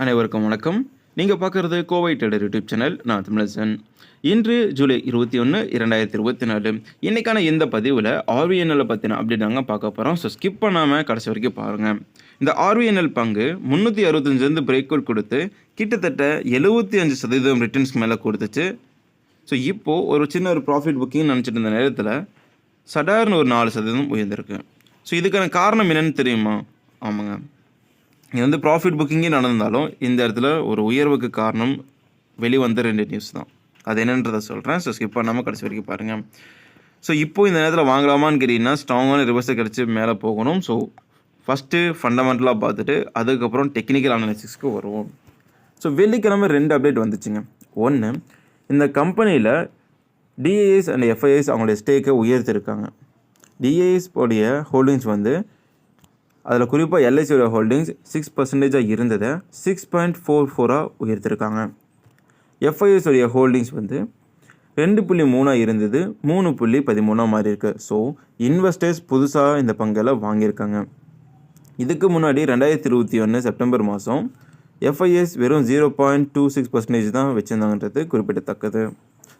அனைவருக்கும் வணக்கம். நீங்கள் பார்க்குறது கோவை டெடர் யூடியூப் சேனல் நான் தமிழசன் இன்று ஜூலை இருபத்தி ஒன்று இரண்டாயிரத்தி இருபத்தி நாலு. இன்றைக்கான இந்த பதிவில் ஆர்விஎன்எல்லை பற்றின அப்டேட் நாங்கள் பார்க்க போகிறோம் ஸோ ஸ்கிப் பண்ணாமல் கடைசி வரைக்கும் பாருங்கள் இந்த ஆர்விஎன்எல் பங்கு முந்நூற்றி அறுபத்தஞ்சிலேருந்து பிரேக் அவுட் கொடுத்து கிட்டத்தட்ட எழுபத்தி அஞ்சு சதவீதம் ரிட்டர்ன்ஸ்க்கு மேலே கொடுத்துச்சு. ஸோ இப்போது ஒரு சின்ன ஒரு ப்ராஃபிட் புக்கிங் நினச்சிட்டு இருந்த நேரத்தில் சடார்னு ஒரு நாலு சதவீதம் உயர்ந்திருக்கு. ஸோ இதுக்கான காரணம் என்னென்னு தெரியுமா? ஆமாங்க. இது வந்து ப்ராஃபிட் புக்கிங்கே நடந்தாலும் இந்த இடத்துல ஒரு உயர்வுக்கு காரணம் வெளிவந்த ரெண்டு நியூஸ் தான். அது என்னன்றதை சொல்கிறேன் ஸோ ஸ்கிப் பண்ணாமல் கடைசி வரைக்கும் பாருங்கள் ஸோ இப்போ இந்த நேரத்தில் வாங்கலாமான்னு கேட்டிங்கன்னா ஸ்ட்ராங்கான ரிவர்ஸை கிடச்சி மேலே போகணும். ஸோ ஃபஸ்ட்டு ஃபண்டமெண்டலாக பார்த்துட்டு அதுக்கப்புறம் டெக்னிக்கல் அனாலிசிஸ்க்கு வருவோம். ஸோ வெள்ளிக்கிழமை ரெண்டு அப்டேட் வந்துச்சுங்க. ஒன்று இந்த கம்பெனியில் டிஏஎஸ் அண்ட் எஃப்ஐஎஸ் அவங்களுடைய ஸ்டேக்கை உயர்த்திருக்காங்க. டிஏஎஸ் உடைய ஹோல்டிங்ஸ் வந்து அதில் குறிப்பாக எல்ஐசியோட ஹோல்டிங்ஸ் சிக்ஸ் பர்சன்டேஜாக இருந்ததை சிக்ஸ் பாயிண்ட் ஃபோர் ஃபோராக உயர்த்திருக்காங்க. எஃப்ஐஎஸ் உடைய ஹோல்டிங்ஸ் வந்து ரெண்டு புள்ளி மூணாக இருந்தது மூணு புள்ளி பதிமூணாக மாறி இருக்கு. ஸோ இன்வெஸ்டர்ஸ் புதுசாக இந்த பங்கில் வாங்கியிருக்காங்க. இதுக்கு முன்னாடி ரெண்டாயிரத்தி இருபத்தி ஒன்று செப்டம்பர் மாதம் எஃப்ஐஎஸ் வெறும் zero point two six percentage தான் வச்சுருந்தாங்கன்றது குறிப்பிடத்தக்கது.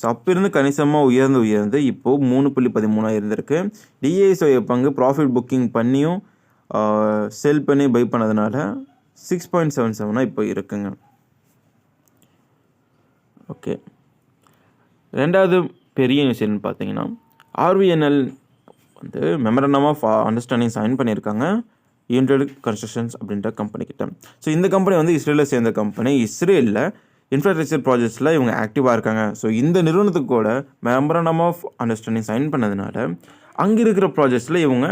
ஸோ அப்பிருந்து கணிசமாக உயர்ந்து உயர்ந்து இப்போது மூணு புள்ளி பதிமூணாக இருந்திருக்கு. டிஏஎஸ்ஓய பங்கு ப்ராஃபிட் புக்கிங் பண்ணியும் செல் பண்ணி பை பண்ணதுனால சிக்ஸ் பாயிண்ட் செவன் செவனாக இப்போ இருக்குங்க. ஓகே ரெண்டாவது பெரிய நியூஸ் என்னன்னு பார்த்தீங்கன்னா ஆர்விஎன்எல் வந்து மெமரண்டம் ஆஃப் அண்டர்ஸ்டாண்டிங் சைன் பண்ணியிருக்காங்க. யூனிடெட் கன்ஸ்ட்ரக்ஷன்ஸ் அப்படின்ற கம்பெனி கிட்ட. ஸோ இந்த கம்பெனி வந்து இஸ்ரேலில் சேர்ந்த கம்பெனி இஸ்ரேலில் இன்ஃப்ராஸ்ட்ரக்சர் ப்ராஜெக்ட்ஸில் இவங்க ஆக்டிவாக இருக்காங்க. ஸோ இந்த நிறுவனத்துக்கு கூட மெமரண்டம் ஆஃப் அண்டர்ஸ்டாண்டிங் சைன் பண்ணதுனால அங்கே இருக்கிற ப்ராஜெக்ட்ஸில் இவங்க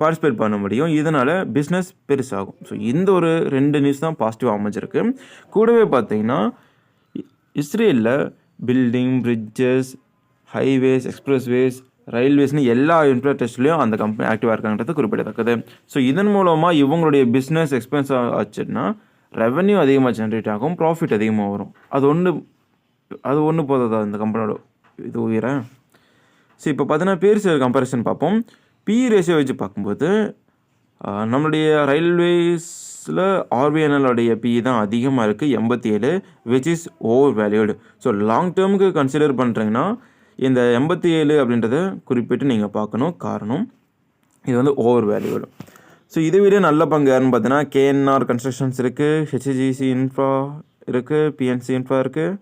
பார்ட்டிசிபேட் பண்ண முடியும். இதனால் பிஸ்னஸ் பெருசாகும். ஸோ இந்த ஒரு ரெண்டு நியூஸ் தான் பாசிட்டிவாக அமைஞ்சிருக்கு. கூடவே பார்த்தீங்கன்னா இஸ்ரேலில் பில்டிங் பிரிட்ஜஸ் ஹைவேஸ் எக்ஸ்பிரஸ்வேஸ் ரயில்வேஸ்னு எல்லா இன்ஃப்ராஸ்ட்ரக்சர்லையும் அந்த கம்பெனி ஆக்டிவாக இருக்காங்கிறது குறிப்பிடத்தக்கது. ஸோ இதன் மூலமாக இவங்களுடைய பிஸ்னஸ் எக்ஸ்பென்ஸ் ஆச்சுன்னா ரெவன்யூ அதிகமாக ஜென்ரேட் ஆகும் ப்ராஃபிட் அதிகமாக வரும். அது ஒன்று அது ஒன்று போதாதா இந்த கம்பெனியோட இது உயர? ஸோ இப்போ பார்த்தீங்கன்னா பேர் சேர் கம்பேரிசன் பார்ப்போம். பி ரேஷியோ வச்சு பார்க்கும்போது நம்மளுடைய ரயில்வேஸில் ஆர்பிஎன்எலோடைய பி தான் அதிகமாக இருக்குது எண்பத்தி ஏழு which is over valued so long டேர்முக்கு consider பண்ணுறீங்கன்னா இந்த எண்பத்தி ஏழு அப்படின்றத குறிப்பிட்டு நீங்கள் பார்க்கணும் காரணம் இது வந்து ஓவர் வேல்யூடு ஸோ இதை விட நல்ல பங்கு யாருன்னு பார்த்தீங்கன்னா கேஎன்ஆர் கன்ஸ்ட்ரக்ஷன்ஸ் இருக்குது ஹெச்ஜிசி இன்ஃப்ரா இருக்குது பிஎன்சி இன்ஃப்ரா இருக்குது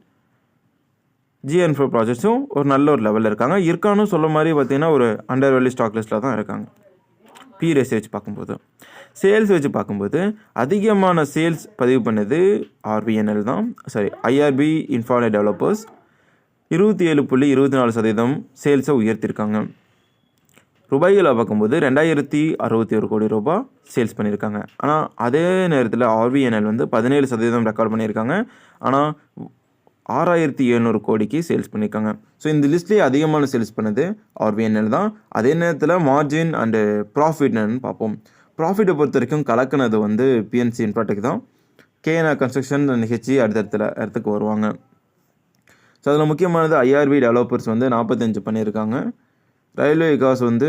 ஜிஎன் ஃபோர் ப்ராஜெக்ட்ஸும் ஒரு நல்ல ஒரு லெவலில் இருக்காங்க. இருக்கானும் சொல்ல மாதிரி பார்த்தீங்கன்னா ஒரு அண்டர் வேல்யூ ஸ்டாக் லிஸ்ட்டில் தான் இருக்காங்க. பி ரேஸ் வச்சு பார்க்கும்போது. சேல்ஸ் வச்சு பார்க்கும்போது அதிகமான சேல்ஸ் பதிவு பண்ணது ஆர்பிஎன்எல் தான். சாரி ஐஆர்பி இன்ஃபார்னட் டெவலப்பர்ஸ் இருபத்தி ஏழு புள்ளி இருபத்தி நாலு சதவீதம் சேல்ஸை உயர்த்தியிருக்காங்க ரூபாய்களை பார்க்கும்போது ரெண்டாயிரத்தி அறுபத்தி ஒரு கோடி ரூபாய் சேல்ஸ் பண்ணியிருக்காங்க ஆனால் அதே நேரத்தில் ஆர்பிஎன்எல் வந்து பதினேழு சதவீதம் ரெக்கார்ட் பண்ணியிருக்காங்க ஆனால் ஆறாயிரத்தி எழுநூறு கோடிக்கு சேல்ஸ் பண்ணியிருக்காங்க. ஸோ இந்த லிஸ்ட்லேயே அதிகமான சேல்ஸ் பண்ணது ஆர்பிஎன்எல் தான். அதே நேரத்தில் மார்ஜின் அண்டு ப்ராஃபிட் என்னன்னு பார்ப்போம். ப்ராஃபிட்டை பொறுத்த வரைக்கும் கலக்குனது வந்து பிஎன்சி இன்ஃப்ராடெக் தான். கேஎன்ஆர் கன்ஸ்ட்ரக்ஷன் அண்ட் ஹெச்இ அடுத்தடுத்த இடத்துக்கு வருவாங்க. ஸோ அதில் முக்கியமானது ஐஆர்பி டெவலப்பர்ஸ் வந்து நாற்பத்தஞ்சு பண்ணியிருக்காங்க. ரயில்வே விகாஸ் வந்து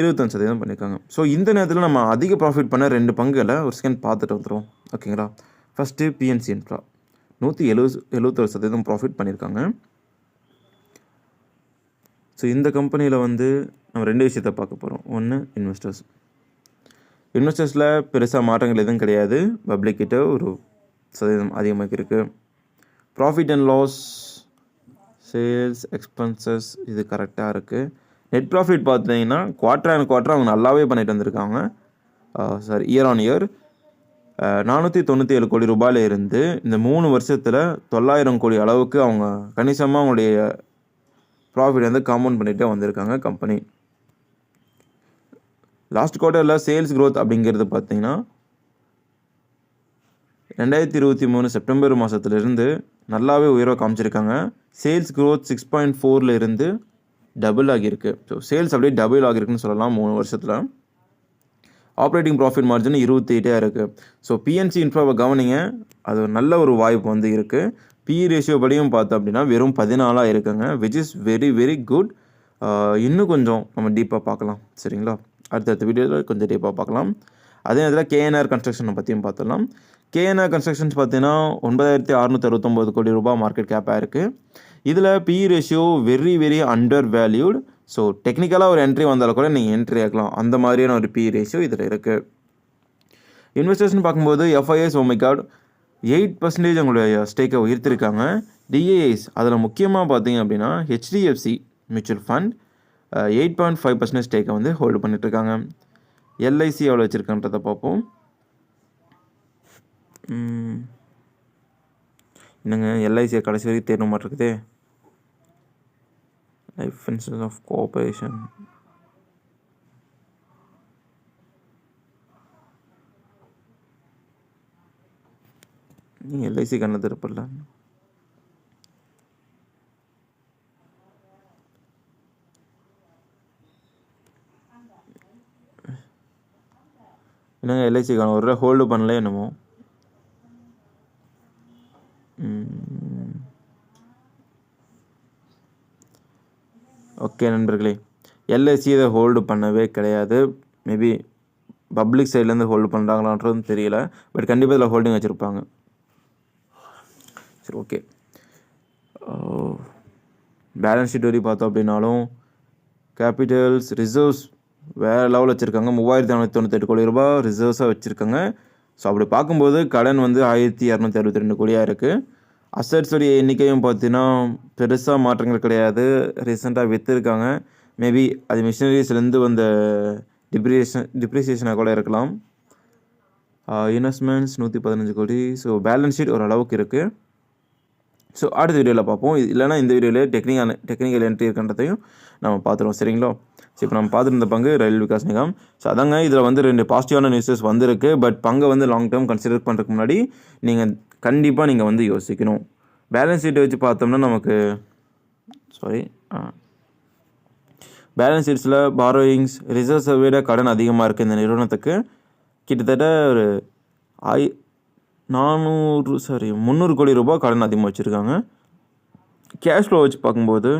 இருபத்தஞ்சு சதவீதம் பண்ணியிருக்காங்க. ஸோ இந்த நேரத்தில் நம்ம அதிக ப்ராஃபிட் பண்ண ரெண்டு பங்குகளை ஒரு செகண்ட் பார்த்துட்டு வந்துடுவோம் ஓகேங்களா ஃபஸ்ட்டு பிஎன்சி இன்ஃப்ரா நூற்றி எழுபது எழுபத்தொரு சதவீதம் ப்ராஃபிட் பண்ணியிருக்காங்க. ஸோ இந்த கம்பெனியில் வந்து நம்ம ரெண்டு விஷயத்த பார்க்க போகிறோம் ஒன்று இன்வெஸ்டர்ஸ் இன்வெஸ்டர்ஸில் பெருசாக மாற்றங்கள் எதுவும் கிடையாது. பப்ளிக் கிட்ட ஒரு சதவீதம் அதிகமாக இருக்குது profit and loss sales expenses இது கரெக்டாக இருக்குது நெட் ப்ராஃபிட் பார்த்தீங்கன்னா குவார்டர் அண்ட் குவார்டர் அவங்க நல்லாவே பண்ணிட்டு வந்திருக்காங்க. சாரி இயர் ஆன் இயர் நானூற்றி தொண்ணூற்றி ஏழு கோடி ரூபாயில இருந்து இந்த மூணு வருஷத்தில் தொள்ளாயிரம் கோடி அளவுக்கு அவங்க கணிசமாக அவங்களுடைய ப்ராஃபிட் வந்து காம்பவுண்ட் பண்ணிகிட்டே வந்திருக்காங்க கம்பெனி லாஸ்ட் குவார்ட்டரில் சேல்ஸ் க்ரோத் அப்படிங்கிறது பார்த்தீங்கன்னா ரெண்டாயிரத்தி இருபத்தி மூணு செப்டம்பர் மாதத்துலேருந்து நல்லாவே உயர்வாக காமிச்சிருக்காங்க. சேல்ஸ் க்ரோத் சிக்ஸ் பாயிண்ட் ஃபோரில் இருந்து டபுள் ஆகியிருக்கு. ஸோ சேல்ஸ் அப்படியே டபுள் ஆகியிருக்குன்னு சொல்லலாம் மூணு வருஷத்தில். ஆப்ரேட்டிங் ப்ராஃபிட் மார்ஜின் இருபத்தி எயிட்டாக இருக்குது ஸோ பிஎன்சி இன்ஃப்ராவை கவனிங்க அது ஒரு நல்ல ஒரு வாய்ப்பு வந்து இருக்குது பி ரேஷியோ படியும் பார்த்தோம் அப்படின்னா வெறும் பதினாலாக இருக்குங்க which is very very good இன்னும் கொஞ்சம் நம்ம டீப்பாக பார்க்கலாம். சரிங்களா? அடுத்தடுத்த வீடியோவில் கொஞ்சம் டீப்பாக பார்க்கலாம். அதே நேரத்தில் கேஎன்ஆர் கன்ஸ்ட்ரக்ஷனை பற்றியும் பார்த்துடலாம். கேஎன்ஆர் கன்ஸ்ட்ரக்ஷன்ஸ் பார்த்தீங்கன்னா ஒன்பதாயிரத்தி அறுநூற்றி அறுபத்தொம்போது கோடி ரூபாய் மார்க்கெட் கேப்பாக இருக்குது இதில் P ratio very very undervalued so டெக்னிக்கலாக ஒரு என்ட்ரி வந்தாலும் கூட நீங்கள் என்ட்ரி ஆகலாம் அந்த மாதிரியான ஒரு பி ரேஷியோ இதில் இருக்குது இன்வெஸ்டர்ஸ்னு பார்க்கும்போது எஃப்ஐஎஸ் ஓமிகார்டு எயிட் பர்சன்டேஜ் அவங்களுடைய ஸ்டேக்கை உயர்த்திருக்காங்க. டிஏஎஸ் அதில் முக்கியமாக பார்த்தீங்க அப்படின்னா HDFC mutual fund eight point five percentage ஸ்டேக்கை வந்து ஹோல்டு பண்ணிட்டுருக்காங்க. எல்ஐசி எவ்வளோ வச்சுருக்கன்றதை பார்ப்போம். என்னங்க எல்ஐசியை கடைசி வரைக்கும் தேட மாட்டிருக்குதே லைஃப் இன்சூரன்ஸ் ஆஃப் கோஆப்ரேஷன் நீங்கள் எல்ஐசி கண்ணை திருப்பல என்னங்க எல்ஐசி காணும்? ஒரு ஹோல்டு பண்ணல என்னமோ? ஓகே நண்பர்களே எல்ஐசி இதை ஹோல்டு பண்ணவே கிடையாது. மேபி பப்ளிக் சைட்லேருந்து ஹோல்டு பண்ணுறாங்களான்றதும் தெரியல. பட் கண்டிப்பாக இதில் ஹோல்டிங் வச்சுருப்பாங்க. சரி ஓகே பேலன்ஸ் ஷீட் வரி பார்த்தோம் அப்படின்னாலும் கேபிட்டல்ஸ் ரிசர்வ்ஸ் வேறு லெவல் வச்சுருக்காங்க. மூவாயிரத்தி நானூற்றி தொண்ணூத்தெட்டு கோடி ரூபாய் ரிசர்வ்ஸாக வச்சுருக்காங்க. ஸோ அப்படி பார்க்கும்போது கடன் வந்து ஆயிரத்தி இரநூத்தி அறுபத்தி ரெண்டு கோடியாக இருக்குது அசட்ஸுடைய எண்ணிக்கையும் பார்த்தீங்கன்னா பெருசாக மாற்றங்கள் கிடையாது. ரீசெண்டாக விற்றுருக்காங்க மேபி அது மிஷினரிஸ்லேருந்து வந்த டிப்ரியேஷன் டிப்ரிசியேஷனாக கூட இருக்கலாம். இன்வெஸ்ட்மெண்ட்ஸ் நூற்றி பதினஞ்சு கோடி. ஸோ பேலன்ஸ் ஷீட் ஓரளவுக்கு இருக்குது ஸோ அடுத்த வீடியோவில் பார்ப்போம். இது இல்லைனா இந்த வீடியோவில் டெக்னிக்கல் டெக்னிக்கல் என்ட்ரி இருக்கின்றதையும் நம்ம பார்த்துருவோம். சரிங்களா? ஸோ இப்போ நம்ம பார்த்துருந்த பங்கு ரயில் விகாஸ் நிகாம். ஸோ அதாங்க இதில் வந்து ரெண்டு பாசிட்டிவான நியூஸஸ் வந்திருக்கு. பட் பங்கை வந்து லாங் டேர்ம் கன்சிடர் பண்ணுறதுக்கு முன்னாடி நீங்கள் கண்டிப்பாக நீங்கள் வந்து யோசிக்கணும். பேலன்ஸ் ஷீட்டை வச்சு பார்த்தோம்னா நமக்கு சாரி பேலன்ஸ் ஷீட்ஸில் பாரோயிங்ஸ் ரிசர்வ்ஸை விட கடன் அதிகமாக இருக்குது இந்த நிறுவனத்துக்கு. கிட்டத்தட்ட ஒரு ஆய் நானூறு சாரி முந்நூறு கோடி ரூபாய் கடன் அதிகமாக வச்சுருக்காங்க. கேஷ் ஃப்ளோ வச்சு பார்க்கும்போது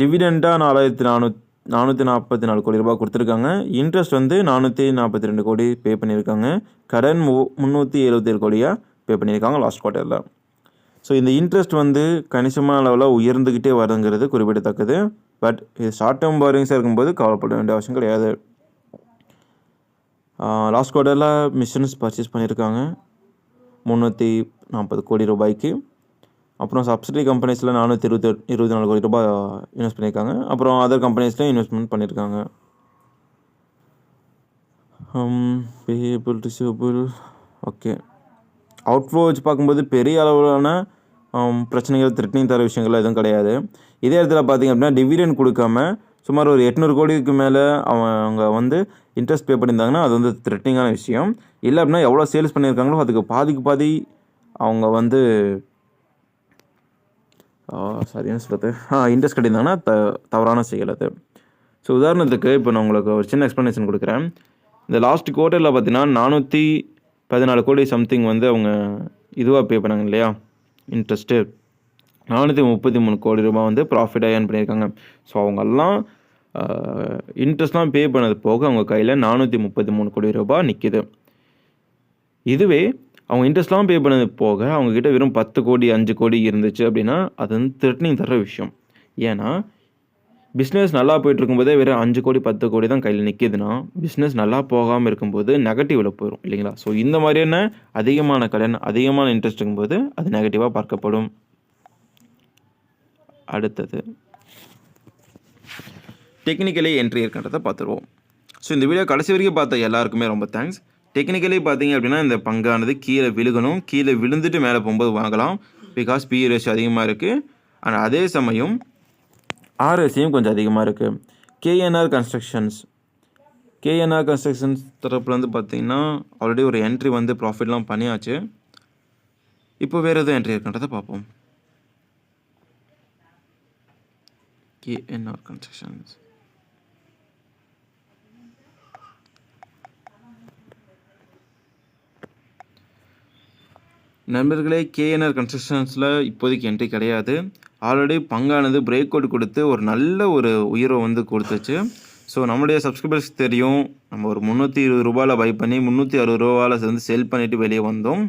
டிவிடெண்ட்டாக நாலாயிரத்தி நானூத் நானூற்றி நாற்பத்தி நாலு கோடி ரூபாய் கொடுத்துருக்காங்க. இன்ட்ரெஸ்ட் வந்து நானூற்றி நாற்பத்தி ரெண்டு கோடி பே பண்ணியிருக்காங்க. கடன் மு முந்நூற்றி எழுபத்தேழு கோடியாக பே பண்ணியிருக்காங்க லாஸ்ட் குவார்ட்டரில் ஸோ இந்த இன்ட்ரெஸ்ட் வந்து கணிசமான அளவில் உயர்ந்துக்கிட்டே வருங்கிறது குறிப்பிடத்தக்கது. பட் இது ஷார்ட் டேர்ம் பாரிங்ஸாக இருக்கும்போது கவலைப்பட வேண்டிய அவசியம் கிடையாது. லாஸ்ட் குவார்ட்டரில் மிஷின்ஸ் பர்ச்சேஸ் பண்ணியிருக்காங்க. முந்நூற்றி நாற்பது கோடி ரூபாய்க்கு. அப்புறம் சப்சிடரி கம்பெனிஸில் நானூற்றி இருபத்தி இருபத்தி நாலு கோடி ரூபாய் இன்வெஸ்ட் பண்ணியிருக்காங்க. அப்புறம் அதர் கம்பெனிஸ்லையும் இன்வெஸ்ட்மெண்ட் பண்ணியிருக்காங்க. பேபிள் ரிசீவபிள் ஓகே அவுட்ஃப்ளோ வச்சு பார்க்கும்போது பெரிய அளவிலான பிரச்சனைகள் த்ரெட்னிங் தர விஷயங்கள் எதுவும் கிடையாது. இதே இடத்துல பார்த்தீங்க அப்படின்னா டிவிடெண்ட் கொடுக்காம சுமார் ஒரு எட்நூறு கோடிக்கு மேலே அவங்க வந்து இன்ட்ரெஸ்ட் பே பண்ணியிருந்தாங்கன்னா அது வந்து த்ரெட்னிங்கான விஷயம். இல்லை அப்படின்னா எவ்வளோ சேல்ஸ் பண்ணியிருக்காங்களோ அதுக்கு பாதிக்கு பாதி அவங்க வந்து சரியான என்ன சொல்கிறது ஆ இன்ட்ரெஸ்ட் கட்டியிருந்தாங்கன்னா த தவறான செயல் அது. ஸோ உதாரணத்துக்கு இப்போ நான் உங்களுக்கு ஒரு சின்ன எக்ஸ்ப்ளனேஷன் கொடுக்குறேன். இந்த லாஸ்ட் குவார்ட்டரில் பார்த்தீங்கன்னா நானூற்றி பதினாலு கோடி சம்திங் வந்து அவங்க இதுவாக பே பண்ணாங்க இல்லையா? இன்ட்ரெஸ்ட்டு நானூற்றி முப்பத்தி மூணு கோடி ரூபாய் வந்து ப்ராஃபிட்டாக ஏர்ன் பண்ணியிருக்காங்க. ஸோ அவங்கெல்லாம் இன்ட்ரெஸ்ட்லாம் பே பண்ணது போக அவங்க கையில் நானூற்றி முப்பத்தி மூணு கோடி ரூபாய் நிற்கிது இதுவே அவங்க இன்ட்ரெஸ்ட்லாம் பே பண்ணது போக அவங்கக்கிட்ட வெறும் பத்து கோடி அஞ்சு கோடி இருந்துச்சு அப்படின்னா அது வந்து த்ரெட்னிங் தர விஷயம். ஏன்னா பிஸ்னஸ் நல்லா போயிட்டுருக்கும்போதே வெறும் அஞ்சு கோடி பத்து கோடி தான் கையில் நிற்கிதுன்னா பிஸ்னஸ் நல்லா போகாமல் இருக்கும்போது நெகட்டிவில் போயிடும் இல்லைங்களா? ஸோ இந்த மாதிரியான அதிகமான கடன் அதிகமான இன்ட்ரெஸ்ட் இருக்கும்போது அது நெகட்டிவாக பார்க்கப்படும். அடுத்தது. டெக்னிக்கலி என்ட்ரி இருக்கின்றத பார்த்துருவோம். ஸோ இந்த வீடியோ கடைசி வரைக்கும் பார்த்த எல்லாருக்குமே ரொம்ப தேங்க்ஸ் டெக்னிக்கலி பார்த்தீங்க அப்படின்னா இந்த பங்கானது கீழே விழுகணும். கீழே விழுந்துட்டு மேலே போகும்போது வாங்கலாம். பிகாஸ் பி ரேஷியோ அதிகமாக இருக்குது ஆனால் அதே சமயம் ஆர்எஸ்சியும் கொஞ்சம் அதிகமாக இருக்குது கேஎன்ஆர் கன்ஸ்ட்ரக்ஷன்ஸ் கேஎன்ஆர் கன்ஸ்ட்ரக்ஷன்ஸ் தரப்புலேருந்து பார்த்தீங்கன்னா ஆல்ரெடி ஒரு என்ட்ரி வந்து ப்ராஃபிட்லாம் பண்ணியாச்சு. இப்போ வேறு எதுவும் என்ட்ரி இருக்குன்றதை பார்ப்போம். கேஎன்ஆர் கன்ஸ்ட்ரக்ஷன்ஸ் நண்பர்களே கேஎன்ஆர் கன்ஸ்ட்ரக்ஷன்ஸில் இப்போதைக்கு என்ட்ரி கிடையாது. ஆல்ரெடி பங்கானது பிரேக் அவுட் கொடுத்து ஒரு நல்ல ஒரு உயர்வை வந்து கொடுத்துச்சு. ஸோ நம்மளுடைய சப்ஸ்கிரைபர்ஸ் தெரியும். நம்ம ஒரு முந்நூற்றி இருபது ரூபாயில் பை பண்ணி முந்நூற்றி அறுபது ரூபாவில் சேர்ந்து செல் பண்ணிவிட்டு வெளியே வந்தோம்.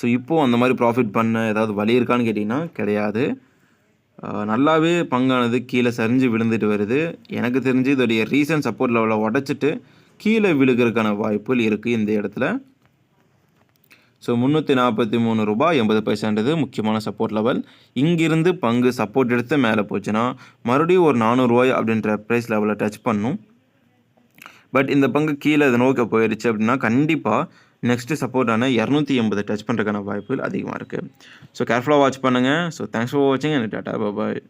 ஸோ இப்போது அந்த மாதிரி ப்ராஃபிட் பண்ண ஏதாவது வழி இருக்கான்னு கேட்டிங்கன்னா கிடையாது. நல்லாவே பங்கானது கீழே சரிஞ்சு விழுந்துட்டு வருது. எனக்கு தெரிஞ்சு இதோடைய ரீசன்ட் சப்போர்ட் லெவலை உடச்சிட்டு கீழே விழுகிறதுக்கான வாய்ப்புகள் இருக்குது இந்த இடத்துல. ஸோ முந்நூற்றி நாற்பத்தி மூணு ரூபாய் எண்பது பைசான்றது முக்கியமான சப்போர்ட் லெவல் இங்கிருந்து பங்கு சப்போர்ட் எடுத்து மேலே போச்சுன்னா மறுபடியும் ஒரு நானூறுரூவாய் அப்படின்ற ப்ரைஸ் லெவலை டச் பண்ணும். பட் இந்த பங்கு கீழே இதை நோக்க போயிடுச்சு அப்படின்னா கண்டிப்பாக நெக்ஸ்ட்டு சப்போர்ட்டான இரநூத்தி எண்பது டச் பண்ணுறதுக்கான வாய்ப்புகள் அதிகமாக இருக்குது ஸோ கேர்ஃபுல்லாக வாட்ச் பண்ணுங்கள் ஸோ தேங்க்ஸ் ஃபார் வாட்சிங் அண்ட் டாட்டா பாய்